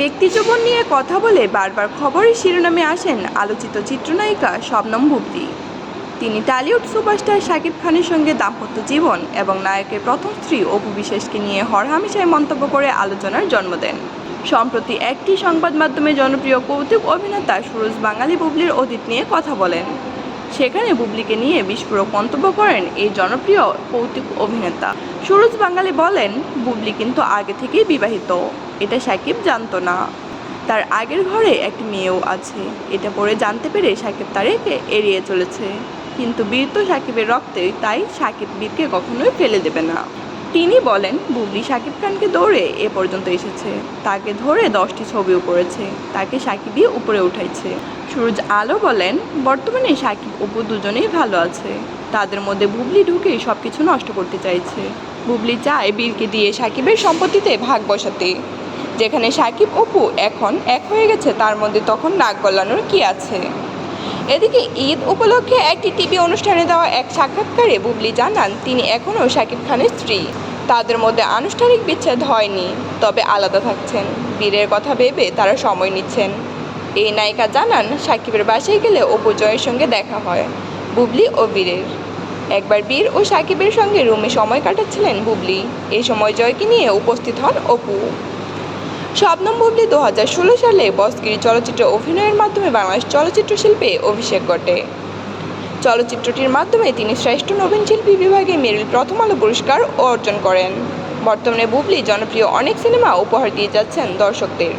ব্যক্তিজীবন নিয়ে কথা বলে বারবার খবরের শিরোনামে আসেন আলোচিত চিত্রনায়িকা শবনম বুবলি। তিনি টালিউড সুপারস্টার শাকিব খানের সঙ্গে দাম্পত্য জীবন এবং নায়কের প্রথম স্ত্রী অপু বিশ্বাসকে নিয়ে হরহামেশায় মন্তব্য করে আলোচনার জন্ম দেন। সম্প্রতি একটি সংবাদ মাধ্যমে জনপ্রিয় কৌতুক অভিনেতা সুরজ বাঙালি বুবলির অতীত নিয়ে কথা বলেন। সেখানে বুবলিকে নিয়ে বিস্ফোরক মন্তব্য করেন এই জনপ্রিয় কৌতুক অভিনেতা। সুরজ বাঙালি বলেন, বুবলি কিন্তু আগে থেকেই বিবাহিত। এটা সাকিব জানতো না। তার আগের ঘরে একটি মেয়েও আছে। এটা পরে জানতে পেরে সাকিব তারেকে এড়িয়ে চলেছে। কিন্তু বীর তো সাকিবের রক্তে, তাই সাকিব বীরকে কখনোই ফেলে দেবে না। তিনি বলেন, বুবলি সাকিব খানকে দৌড়ে এ পর্যন্ত এসেছে। তাকে ধরে দশটি ছবিও করেছে। তাকে সাকিবই উপরে উঠাইছে। সুরজ আলো বলেন, বর্তমানে সাকিব অপু দুজনেই ভালো আছে। তাদের মধ্যে বুবলি ঢুকে সব কিছু নষ্ট করতে চাইছে। বুবলি চায় বীরকে দিয়ে সাকিবের সম্পত্তিতে ভাগ বসাতে। যেখানে সাকিব অপু এখন এক হয়ে গেছে, তার মধ্যে তখন নাক গলানোর কি আছে? এদিকে ঈদ উপলক্ষে একটি টিভি অনুষ্ঠানে দেওয়া এক সাক্ষাৎকারে বুবলি জানান, তিনি এখনও শাকিব খানের স্ত্রী। তাদের মধ্যে আনুষ্ঠানিক বিচ্ছেদ হয়নি, তবে আলাদা থাকছেন। বীরের কথা ভেবে তারা সময় নিচ্ছেন। এই নায়িকা জানান, সাকিবের বাসায় গেলে অপু জয়ের সঙ্গে দেখা হয়, বুবলি ও বীরের। একবার বীর ও সাকিবের সঙ্গে রুমে সময় কাটাচ্ছিলেন বুবলি। এই সময় জয়কে নিয়ে উপস্থিত হন অপু। শবনম বুবলি দু হাজার ষোলো সালে বসগিরি চলচ্চিত্রে অভিনয়ের মাধ্যমে বাংলাদেশ চলচ্চিত্র শিল্পে অভিষেক ঘটে। চলচ্চিত্রটির মাধ্যমে তিনি শ্রেষ্ঠ নবীন শিল্পী বিভাগে মেরিল প্রথম আলো পুরস্কার অর্জন করেন। বর্তমানে বুবলি জনপ্রিয় অনেক সিনেমা উপহার দিয়ে যাচ্ছেন দর্শকদের।